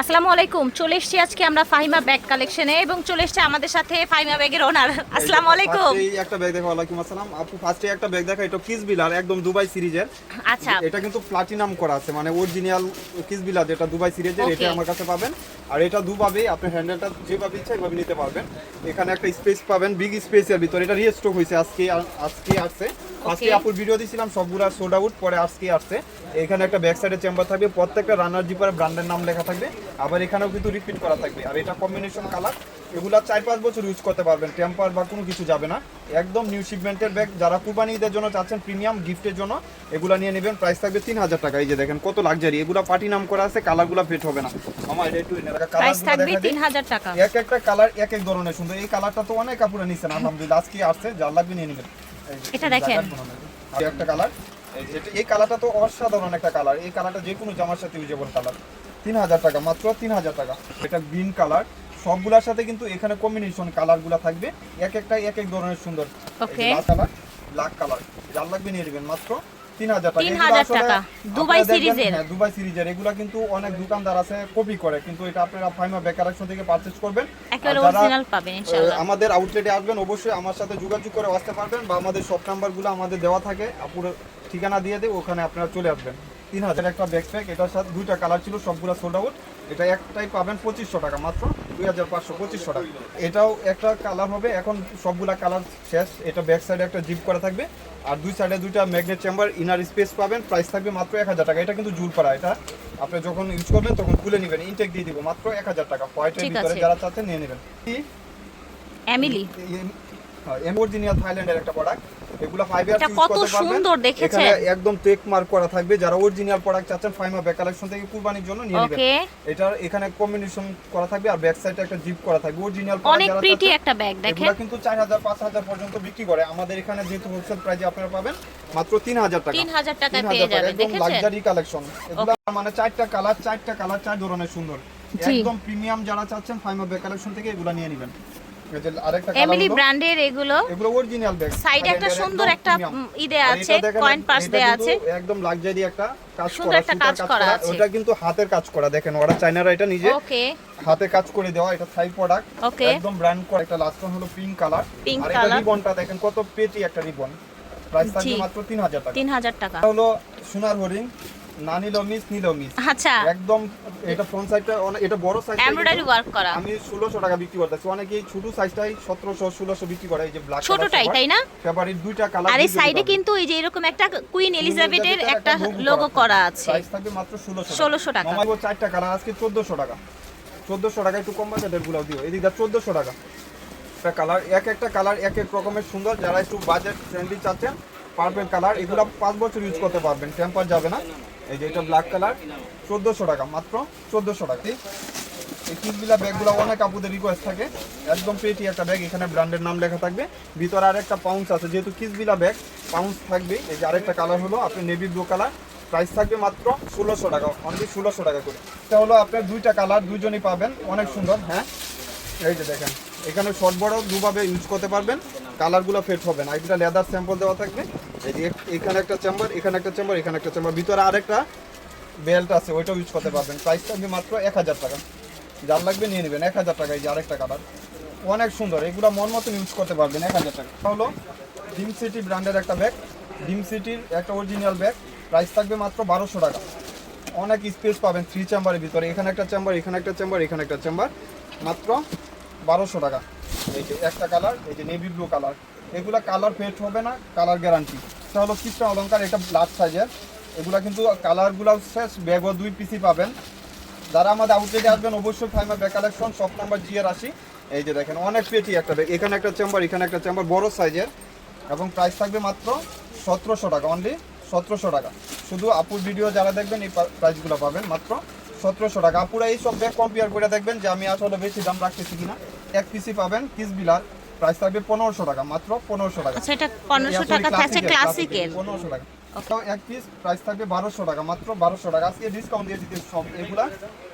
আসসালামু আলাইকুম। চলে এসেছি আজকে আমরা ফাহিমা ব্যাগ কালেকশনে এবং চলে এসেছে আমাদের সাথে ফাহিমা ব্যাগের ওনার আসসালামু আলাইকুম। এই একটা ব্যাগ দেখো ওয়ালাইকুম আসসালাম। আপু ফার্স্টে একটা ব্যাগ দেখা এটা কিস বিলার একদম দুবাই সিরিজের। আচ্ছা। এটা কিন্তু প্লাটিনাম করা আছে মানে অরিজিনাল কিস বিলার যেটা দুবাই সিরিজের এটা আমার কাছে পাবেন। আর এটা দুভাবে আপনি হ্যান্ডেলটা যেভাবে ইচ্ছা এভাবে নিতে পারবেন। এখানে একটা স্পেস পাবেন বিগ স্পেস স্পেসের ভিতরে। এটা রিস্টক হয়েছে আজকে আজকে আসছে। আজকে আপুর ভিডিও দিয়েছিলাম সবগুলা সোড আউট পরে আজকে আসছে। এখানে একটা ব্যাক সাইডে চেম্বার থাকবে প্রত্যেকটা রানার জিপারে ব্র্যান্ডের নাম লেখা থাকবে আবার এখানেও কিন্তু রিপিট করা থাকবে। আর এটা কম্বিনেশন কালার এগুলা চার পাঁচ বছর ইউজ করতে পারবেন টেম্পার বা কোনো কিছু যাবে না। একদম নিউ শিপমেন্টের ব্যাগ যারা কুরবানি ঈদের জন্য চাচ্ছেন প্রিমিয়াম গিফটের জন্য এগুলা নিয়ে নেবেন প্রাইস থাকবে তিন হাজার টাকা। এই যে দেখেন কত লাক্সারি এগুলা পার্টি নাম করা আছে কালারগুলো ফেট হবে না। আমার এটা একটু প্রাইস থাকবে তিন হাজার টাকা। এক একটা কালার এক এক ধরনের সুন্দর। এই কালারটা তো অনেক কাপড়ে নিচ্ছেন আলহামদুলিল্লাহ আজকে আসছে যার লাগবে নিয়ে নেবেন। এটা দেখেন। একটা কালার। এই কালারটা তো অসাধারণ একটা কালার। এই কালারটা যে কোনো জামার সাথে ইউজেবল কালার। তিন হাজার টাকা মাত্র তিন হাজার টাকা। এটা গ্রিন কালার। সবগুলোর সাথে কিন্তু এখানে কম্বিনেশন কালারগুলো থাকবে। এক একটা এক এক ধরনের সুন্দর। লাল কালার ব্ল্যাক কালার। যার লাগবে নিয়ে নেবেন মাত্র টাকা। 3000 এগুলো আসলে টাকা। দুবাই আপনারা সিরিজের। হ্যাঁ, দুবাই সিরিজের। এগুলা কিন্তু অনেক দোকানদার আছে কপি করে। কিন্তু এটা আপনারা ফাইমা বেকারেকশন থেকে পারচেজ করবেন। অরিজিনাল পাবেন ইনশাআল্লাহ। আমাদের আউটলেটে আসবেন অবশ্যই আমার সাথে যোগাযোগ করে আসতে পারবেন বা আমাদের নাম্বারগুলো আমাদের দেওয়া থাকে। আপুর ঠিকানা দিয়ে ওখানে আপনারা চলে আসবেন। তিন হাজার একটা ব্যাকপ্যাক এটার সাথে দুইটা কালার ছিল সবগুলো সোল্ড আউট এটা একটাই পাবেন পঁচিশশো টাকা মাত্র। দুই হাজার পাঁচশো পঁচিশশো টাকা। এটাও একটা কালার হবে এখন সবগুলা কালার শেষ। এটা ব্যাক সাইডে একটা জিপ করা থাকবে। আর দুই সাইডে দুইটা ম্যাগনেট চেম্বার ইনার স্পেস পাবেন। প্রাইস থাকবে মাত্র এক হাজার টাকা। এটা কিন্তু জুল করা এটা আপনি যখন ইউজ করবেন তখন খুলে নেবেন। ইনটেক দিয়ে দিব মাত্র এক হাজার টাকা। হোয়াইটের ভিতরে যারা চাচ্ছেন নিয়ে নেবেন। এমিলি এমোর্জিনিয়াল থাইল্যান্ডের একটা প্রোডাক্ট এগুলো ফাইভ ইয়ার্স এটা কত সুন্দর দেখেছেন? একদম টেক মার্ক করা থাকবে। যারা অরিজিনাল প্রোডাক্ট চাচ্ছেন ফাইমা ব্যাক কালেকশন থেকে কুরবানির জন্য নিয়ে নেবেন। এটার এখানে কম্বিনেশন করা থাকবে আর ব্যাক সাইডে একটা জিপ করা থাকবে। অরিজিনাল অনেক প্রিটি একটা ব্যাগ দেখেন। এগুলো কিন্তু 4000 5000 পর্যন্ত বিক্রি করে। আমাদের এখানে যেহেতু হোলসেল প্রাইসে আপনারা পাবেন মাত্র 3000 টাকা। 3000 টাকায় পেয়ে টাকা, যাবেন, একদম দেখেছেন? লাক্সারি কালেকশন এগুলো মানে চারটা কালার চারটা কালার চার ধরনের সুন্দর। একদম প্রিমিয়াম যারা চাচ্ছেন ফাইমা ব্যাক কালেকশন থেকে এগুলো নিয়ে নেবেন। কালার এমিলি ব্র্যান্ডের এগুলো। এগুলো অরিজিনাল ব্যাগ সাইডে একটা সুন্দর একটা ই দেয়া আছে কয়েন পাস দেয়া আছে। একদম লাক্সারি একটা কাজ সুন্দর করা একটা কাজ করা আছে। ওটা কিন্তু হাতের কাজ করা দেখেন ওরা চাইনারা এটা নিজে ওকে হাতে কাজ করে দেওয়া এটা থাই প্রোডাক্ট একদম ব্র্যান্ড করা। একটা লাস্ট হলো পিঙ্ক কালার Pink আর রিবনটা দেখেন কত পেটি একটা রিবন প্রাইস থাকবে মাত্র 3000 টাকা। তিন হাজার টাকা। হলো সোনার হরিং না নিলেও মিস নিলেও মিস আচ্ছা। একদম এটা ফ্রন্ট সাইডটা এটা বড় সাইজ এমব্রয়ডারি ওয়ার্ক করা। আমি 1600 টাকা বিক্রি করতেছি। অনেকেই ছোট সাইজটাই 1700 1600 বিক্রি করে। এই যে ব্ল্যাক ছোটটাই তাই না? ফেভারিট দুইটা কালার আর এই সাইডে কিন্তু এই যে এরকম একটা কুইন এলিজাবেথের একটা লোগো করা আছে। প্রাইস থাকবে মাত্র 1600 1600 টাকা। নরমাল চারটা কালার আজকে 1400 টাকা। 1400 টাকা একটু কম বাজেটেরগুলো দিও। এদিকে 1400 টাকা। একটা কালার এক একটা কালার এক এক রকমের সুন্দর। যারা একটু বাজেট ফ্রেন্ডলি চাচ্ছেন পারফেক্ট কালার এগুলো পাঁচ বছর ইউজ করতে পারবেন। টেম্পার যাবে না। এই যে এটা ব্ল্যাক কালার 1400 টাকা মাত্র 1400 টাকা। এই কিসগুলা ব্যাগগুলো অনেক আপুদের রিকোয়েস্ট থাকে। একদম পেটি একটা ব্যাগ এখানে ব্র্যান্ডের নাম লেখা থাকবে। ভিতরে আর একটা পাউন্স আছে, যেহেতু কিসবিলা ব্যাগ পাউন্স থাকবে। এই যে আরেকটা কালার হলো, আপনি নেভি ব্লু কালার প্রাইস থাকবে মাত্র ষোলোশো টাকা অনলি ষোলোশো টাকা করে। এটা হলো আপনার দুইটা কালার দুইজনই পাবেন। অনেক সুন্দর হ্যাঁ? এই যে দেখেন, এখানে শর্ট বড় দুভাবে ইউজ করতে পারবেন। কালারগুলো ফেট হবে না। এটা লেদার স্যাম্পল দেওয়া থাকবে। এই যে এখানে একটা চেম্বার এখানে একটা চেম্বার এখানে একটা চেম্বার ভিতরে আরেকটা বেল্ট আছে, ওইটাও ইউজ করতে পারবেন। প্রাইস থাকবে মাত্র এক হাজার টাকা। যার লাগবে নিয়ে নেবেন। এক হাজার টাকা এই যে আরেকটা কালার অনেক সুন্দর। এগুলো মন মতন ইউজ করতে পারবেন। এক হাজার টাকা। হলো ডিম সিটি ব্র্যান্ডের একটা ব্যাগ ডিম সিটির একটা অরিজিনাল ব্যাগ প্রাইস থাকবে মাত্র বারোশো টাকা। অনেক স্পেস পাবেন থ্রি চেম্বারের ভিতরে। এখানে একটা চেম্বার এখানে একটা চেম্বার এখানে একটা চেম্বার মাত্র বারোশো টাকা। এই যে একটা কালার এই যে নেভি ব্লু কালার এগুলা কালার ফেট হবে না কালার গ্যারান্টি এটা হলো কৃষ্ণ অলঙ্কার এটা লার্জ সাইজের এগুলা কিন্তু কালারগুলো শেষ ব্যাগও দুই পিসি পাবেন। যারা আমাদের আউটলেটে আসবেন, অবশ্যই Faima bag collection shop number G এর আশি এই যে দেখেন, অনেক পেটি একটা ব্যাগ এখানে একটা চেম্বার এখানে একটা চেম্বার বড় সাইজের এবং প্রাইস থাকবে মাত্র সতেরোশো টাকা অনলি সতেরোশো টাকা। শুধু আপুর ভিডিও যারা দেখবেন, এই প্রাইসগুলো পাবেন মাত্র সতেরোশো টাকা। আপুরা এই সব ব্যাগ কম্পেয়ার করে দেখবেন যে আমি আসলে বেশি দাম রাখতেছি কিনা। এক পিসি পাবেন কিস বিলার প্রাইস থাকবে পনেরোশো টাকা মাত্র পনেরোশো টাকা। আচ্ছা এটা পনেরোশো টাকা থাকছে ক্লাসিকের পনেরোশো টাকা। তাও এক পিস প্রাইস থাকবে বারোশো টাকা মাত্র বারোশো টাকা। আজকে ডিসকাউন্ট দিয়ে দিতে সব এগুলা।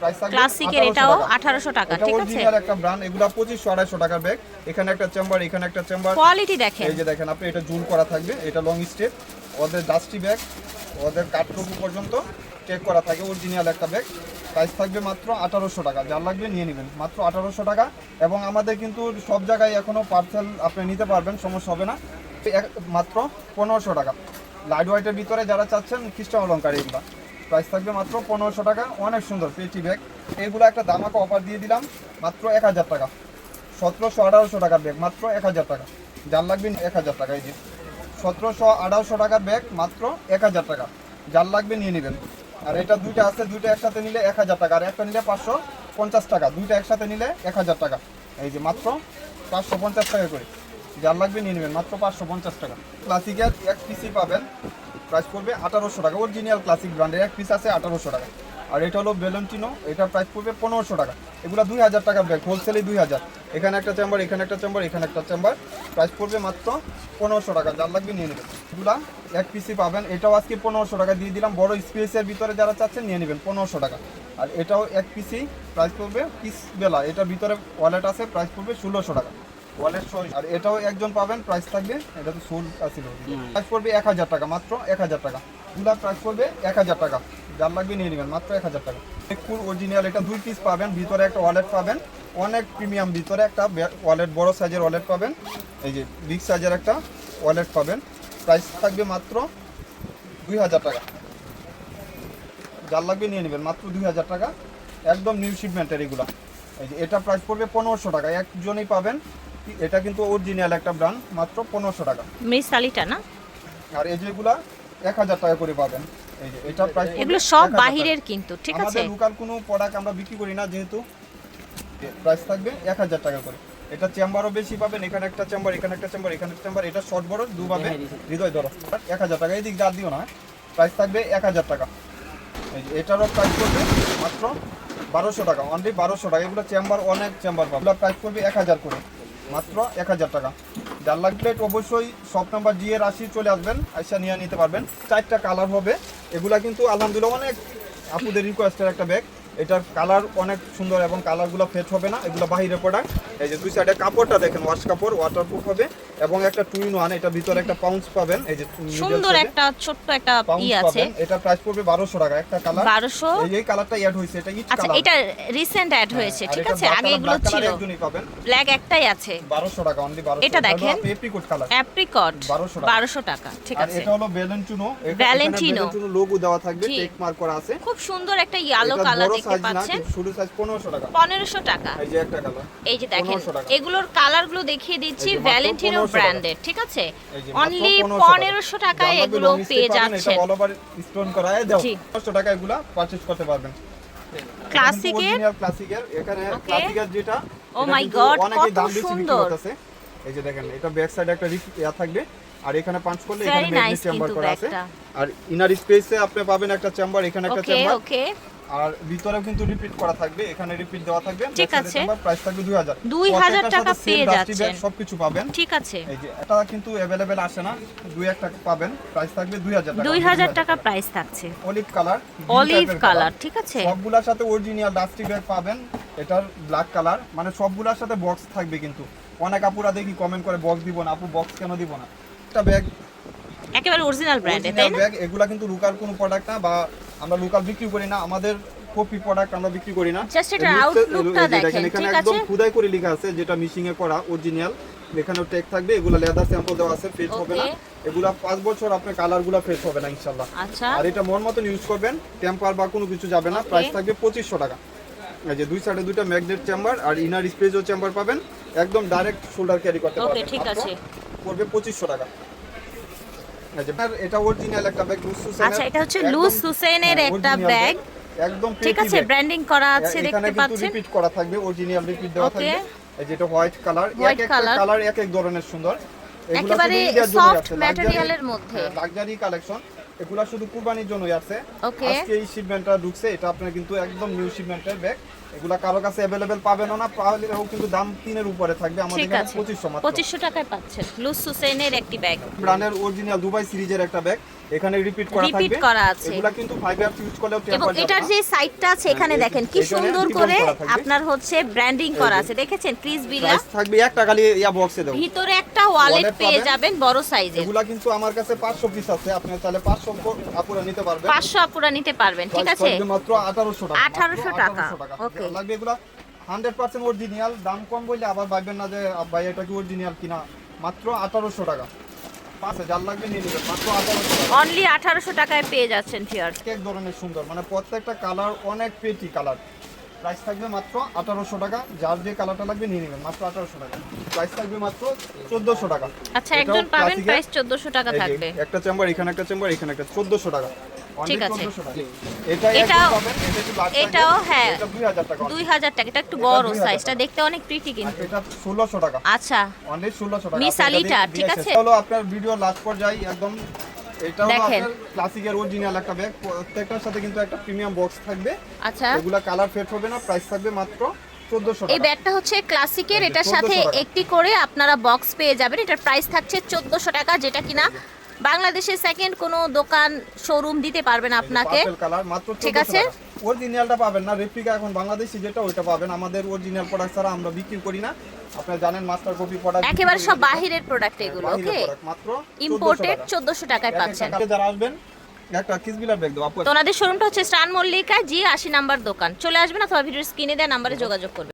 প্রাইস থাকবে ক্লাসিকের এটাও টাকা। আঠারোশো টাকা ঠিক আছে? অরিজিনাল একটা ব্র্যান্ড এগুলা পঁচিশশো আড়াইশো টাকার ব্যাগ এখানে একটা চেম্বার এখানে একটা চেম্বার কোয়ালিটি দেখেন। এই যে দেখেন আপনি এটা জুল করা থাকবে এটা লং স্টেপ ওদের ডাস্টি ব্যাগ ওদের কাঠটুকু পর্যন্ত চেক করা থাকে অরিজিনাল একটা ব্যাগ প্রাইস থাকবে মাত্র আঠারোশো টাকা। যার লাগবে নিয়ে নেবেন। মাত্র আঠারোশো টাকা। এবং আমাদের কিন্তু সব জায়গায় এখনও পার্সেল আপনি নিতে পারবেন, সমস্যা হবে না। মাত্র পনেরোশো টাকা। লাইট হোয়াইটের ভিতরে যারা চাচ্ছেন, খ্রিস্টান অলঙ্কার এগুলো। প্রাইস থাকবে মাত্র পনেরোশো টাকা। অনেক সুন্দর পেটি ব্যাগ এইগুলো একটা দামাকে অফার দিয়ে দিলাম, মাত্র এক হাজার টাকা। সতেরোশো, আঠারোশো টাকার ব্যাগ মাত্র এক হাজার টাকা। যার লাগবে এক হাজার টাকা, এই যে। সতেরোশো আঠারোশো টাকার ব্যাগ মাত্র এক হাজার টাকা। যার লাগবে নিয়ে নেবেন। আর এটা দুইটা আছে, দুইটা একসাথে নিলে এক হাজার টাকা। আর একটা নিলে পাঁচশো পঞ্চাশ টাকা। দুইটা একসাথে নিলে এক হাজার টাকা। এই যে মাত্র পাঁচশো পঞ্চাশ টাকা করে। যার লাগবে নিয়ে নেবেন মাত্র পাঁচশো পঞ্চাশ টাকা। ক্লাসিকের এক পিসি পাবেন। প্রাইস পড়বে আঠারোশো টাকা। অরিজিনাল ক্লাসিক ব্র্যান্ডের এক পিস আছে আঠারোশো টাকা। আর এটা হলো বেলন্টিনো এটা প্রাইস পড়বে পনেরোশো টাকা। এগুলো দুই হাজার টাকা ব্যাগ হোলসেলে দুই হাজার। এখানে একটা চেম্বার এখানে একটা চেম্বার এখানে একটা চেম্বার প্রাইস পড়বে মাত্র পনেরোশো টাকা যার লাগবে নিয়ে নেবেন। এগুলা এক পিসি পাবেন। এটাও আজকে পনেরোশো টাকা দিয়ে দিলাম। বড় স্পেসের ভিতরে যারা চাচ্ছেন নিয়ে নেবেন পনেরোশো টাকা। আর এটাও এক পিসি প্রাইস পড়বে পিস বেলা। এটার ভিতরে ওয়ালেট আছে প্রাইস পড়বে ষোলোশো টাকা। ওয়ালেট সহ আর এটাও একজন পাবেন প্রাইস থাকবে এটা তো সোল আছিল। প্রাইস পড়বে এক হাজার টাকা মাত্র এক হাজার টাকা। গুলা প্রাইস পড়বে এক হাজার টাকা। লাগবে নিয়ে নেবেন মাত্র এক হাজার টাকা। ফুল অরিজিনাল এটা দুই পিস পাবেন ভিতরে একটা ওয়ালেট পাবেন। অনেক প্রিমিয়াম ভিতরে একটা ওয়ালেট বড় সাইজের ওয়ালেট পাবেন। এই যে বিগ সাইজের একটা ওয়ালেট পাবেন। প্রাইস থাকবে মাত্র দুই হাজার টাকা। যার লাগবে নিয়ে নেবেন মাত্র দুই হাজার টাকা। একদম নিউ শিপমেন্টের এগুলা। এই যে এটা প্রাইস পড়বে পনেরোশো টাকা। একজনই পাবেন। এটা কিন্তু অরিজিনাল একটা ব্র্যান্ড মাত্র পনেরোশো টাকা। মিস আলিটা না? আর এই যেগুলা এক হাজার টাকা করে পাবেন। এটা প্রাইস এগুলো সব বাহিরের কিন্তু ঠিক আছে? আমাদের লোকাল কোনো প্রোডাক্ট আমরা বিক্রি করি না যেহেতু প্রাইস থাকবে এক হাজার টাকা করে। এটা চেম্বারও বেশি পাবেন এখানে একটা চেম্বার এখানে একটা চেম্বার এখানে একটা চেম্বার এটা শর্ট বড় দুভাবে হৃদয় ধরো। এক হাজার টাকা এই দিক যা দিও না প্রাইস থাকবে এক হাজার টাকা। এই যে এটারও প্রাইস করবে মাত্র বারোশো টাকা অনলি বারোশো টাকা। এগুলো চেম্বার অনেক চেম্বার পাবে। এগুলো প্রাইস করবে এক হাজার করে মাত্র এক হাজার টাকা। যার লাগলে অবশ্যই শপ নাম্বার এর আশি চলে আসবেন আইসা নিয়ে নিতে পারবেন। চারটা কালার হবে এগুলা কিন্তু আলহামদুলিল্লাহ অনেক আপুদের রিকোয়েস্টের একটা ব্যাগ এটার কালার অনেক সুন্দর এবং কালারগুলো ফেট হবে না এগুলো বাহিরের প্রোডাক্ট এই যে দুই সাইডে কাপড়টা দেখেন ওয়াশ কাপড় ওয়াটারপ্রুফ হবে এবং একটা টুইন ওয়ান এটা ভিতরে একটা পাউন্স পাবেন এই যে সুন্দর একটা ছোট্ট একটা ই আছে। এটা প্রাইস পড়বে বারোশো টাকা একটা কালার বারোশো। এই যে কালারটা অ্যাড হয়েছে এটা ইট আচ্ছা কালার এটা রিসেন্ট অ্যাড হয়েছে ঠিক আছে? আগে এগুলো ছিল। ব্ল্যাক একটাই আছে। বারোশো টাকা অনলি বারোশো। এটা দেখেন। এপ্রিকোট কালার অ্যাপ্রিকট 1200 টাকা। বারোশো টাকা ঠিক আছে। এটা হলো ভ্যালেন্টিনো ভ্যালেন্টিনো লোগো দেওয়া থাকবে টেক মার্ক করা আছে। খুব সুন্দর একটা ইয়েলো কালার দেখতে পাচ্ছেন? শুরু সাইজ টাকা। এই যে একটা কালার এই যে দেখেন 1500 টাকা। এগুলোর কালারগুলো দেখিয়ে দিচ্ছি ভ্যালেন্টিনো ব্র্যান্ডের ঠিক আছে? অনলি 1500 পনেরোশো টাকায় এগুলো পেয়ে যাচ্ছেন। অল ওভার স্টোন করা। আছে দাও জি। 500 টাকা এগুলা পারচেজ করতে পারবেন। ক্লাসিকের ক্লাসিকের এখানে. ক্লাসিকের যেটা Oh কিন্তু God, অনেকেই কত সুন্দর। এই যে দেখেন এটা ব্যাক সাইডে একটা ইয়া থাকবে। আর এখানে পাঁচ করলে এখানে ম্যাগনেট চেম্বার করা আছে। আর ইনার স্পেসে আপনি পাবেন একটা চেম্বার এখানে একটা চেম্বার ওকে আর ভিতরেও কিন্তু রিপিট করা থাকবে এখানে রিপিট দেওয়া থাকবে। ঠিক আছে। প্রাইস থাকবে 2000 2000 টাকা পেয়ে যাচ্ছেন। সবকিছু পাবেন। ঠিক আছে। এই যে এটা কিন্তু অ্যাভেলেবেল আসে না। দুই একটা পাবেন প্রাইস থাকবে 2000 টাকা। দুই হাজার টাকা প্রাইস থাকছে। অলিভ কালার অলিভ কালার ঠিক আছে। সবগুলোর সাথে অরিজিনাল ডাস্টি ব্যাগ পাবেন এটার ব্ল্যাক কালার মানে সবগুলোর সাথে বক্স থাকবে কিন্তু। অনেক আপুরা দেখি কমেন্ট করে বক্স দিব না আপু বক্স কেন দিব না? একটা ব্যাগ একেবারে অরিজিনাল ব্র্যান্ডের তাই না? ব্যাগ এগুলা কিন্তু লোকাল কোনো প্রোডাক্ট না বা আমরা লোকাল বিক্রি করি না আমাদের কপি প্রোডাক্ট আমরা বিক্রি করি না। Outlook-টা এই যে দেখেন, এখানে একদম? খুদাই করে লেখা আছে যেটা মিশিং এ করা অরিজিনাল এখানেও টেক থাকবে এগুলা লেদার স্যাম্পল দেওয়া আছে ফেস হবে না। এগুলা পাঁচ বছর আপনার কালারগুলো ফেস হবে না ইনশাল্লাহ আচ্ছা। আর এটা মন মতন ইউজ করবেন টেম্পার বা কোনো কিছু যাবে না প্রাইস থাকবে পঁচিশশো টাকা। এই যে দুই সাইডে দুইটা ম্যাগনেট চেম্বার আর ইনার স্পেসও চেম্বার পাবেন একদম ডাইরেক্ট শোল্ডার ক্যারি করতে ওকে পারবেন। ঠিক আছে। পড়বে পঁচিশশো টাকা। এটা অরিজিনাল একটা ব্যাগ লুজ সুসেনের। আচ্ছা এটা হচ্ছে লুজ হুসেনের হ্যাঁ, একটা ব্যাগ একদম ঠিক আছে ব্র্যান্ডিং করা আছে দেখতে পাচ্ছেন। রিপিট করা থাকবে অরিজিনাল রিপিট দেওয়া থাকবে। এই যেটা হোয়াইট কালার এক color। কালার এক এক ধরনের সুন্দর। একেবারে luxury- এর মধ্যে। হ্যাঁ, লাক্সারি কালেকশন এগুলা শুধু কুরবানির জন্যই আছে. আজকে এই শিপমেন্টটা ঢুকছে এটা আপনার কিন্তু একদম নিউ শিপমেন্টের ব্যাগ এগুলা কারও কাছে অ্যাভেলেবেল পাবেন না পাহলেও কিন্তু দাম তিনের উপরে থাকবে। আমাদের আছে। পঁচিশশো মাত্র। পঁচিশশো টাকায় পাচ্ছেন। লুস সুসেনের একটি ব্যাগ ব্র্যান্ডের অরিজিনাল দুবাই সিরিজের একটা ব্যাগ এখানে রিপিট করা থাকবে। করা আছে। এগুলা কিন্তু ফাইভ ইয়ার্স ইউজ করলেও এবং এটার যে সাইডটা আছে এখানে হ্যাঁ, দেখেন কি সুন্দর করে আপনার হচ্ছে ব্র্যান্ডিং করা আছে। দেখেছেন? ক্রিস বিলা থাকবে এক টাকা দিয়ে ইয়া বক্সে দেবো। ভিতরে একটা ওয়ালেট পেয়ে যাবেন বড় সাইজের এগুলা কিন্তু আমার কাছে পাঁচশো পিস আছে। আপনি তাহলে পাঁচশো আপুরা নিতে পারবেন। পাঁচশো আপুরা নিতে পারবেন। ঠিক আছে? মাত্র আঠারোশো টাকা। 1800 টাকা। Okay. Okay. লাগবে এগুলা হান্ড্রেড পার্সেন্ট অরিজিনাল দাম কম বললে আবার ভাববেন না যে ভাই এটা কি অরিজিনাল কিনা? মাত্র আঠারোশো টাকা। পাঁচ হাজার লাগবে নিয়ে মাত্র আঠারোশো অনলি আঠারোশো টাকায় পেয়ে যাচ্ছেন এক ধরনের সুন্দর মানে প্রত্যেকটা কালার অনেক পেটি কালার প্রাইস থাকবে মাত্র আঠারোশো টাকা। যার যে কালারটা লাগবে নিয়ে নেবেন মাত্র আঠারোশো টাকা। প্রাইস থাকবে মাত্র চোদ্দোশো টাকা। আচ্ছা একজন পাবেন প্রাইস চোদ্দশো টাকা থাকবে। একটা চেম্বার এখানে একটা চেম্বার এখানে একটা চোদ্দোশো টাকা। ঠিক আছে। 1400 টাকা। এটা এটাও- এটাও পাবেন এটা একটু large এটাও size এর, হ্যাঁ। দুই হাজার টাকা দুই হাজার টাকা এটা একটু বড় সাইজটা দেখতে অনেক প্রিটি কিন্তু। এটা ষোলোশো টাকা। আচ্ছা। ষোলোশো টাকা। Miss আলিটা, ঠিক আছে? হলো আপনার ভিডিও লাস্ট পর্যায়ে একদম এটা দেখেন। ক্লাসিকের অরিজিনাল একটা ব্যাগ প্রত্যেকটার সাথে কিন্তু একটা প্রিমিয়াম বক্স থাকবে। আচ্ছা। এগুলা কালার ফেড হবে না প্রাইস থাকবে মাত্র চোদ্দোশো এই ব্যাগটা হচ্ছে ক্লাসিকের এটার সাথে একটি করে আপনারা বক্স পেয়ে যাবেন। এটার প্রাইস থাকছে চোদ্দশো টাকা যেটা কিনা বাংলাদেশের সেকেন্ড কোনো দোকান শোরুম দিতে পারবেন আপনাকে। ঠিক আছে। অরিজিনালটা পাবেন না রেপ্লিকা এখন বাংলাদেশি যেটা ওইটা পাবেন। আমাদের অরিজিনাল প্রোডাক্ট ছাড়া আমরা বিক্রি করি না। আপনারা জানেন মাস্টার কপি প্রোডাক্ট একেবারে সব বাহিরের প্রোডাক্ট এগুলো ওকে মাত্র ইম্পোর্টেড 1400 টাকায় পাচ্ছেন। কালারে যারা আসবেন একটা কিসবিলার ব্যাগ দাও আপু। তো ওনাদের শোরুমটা হচ্ছে স্টান মল্লিকা জি আশি নাম্বার দোকান। চলে আসবেন অথবা ভিডিওর স্ক্রিনে দেওয়া নাম্বারে যোগাযোগ করবেন।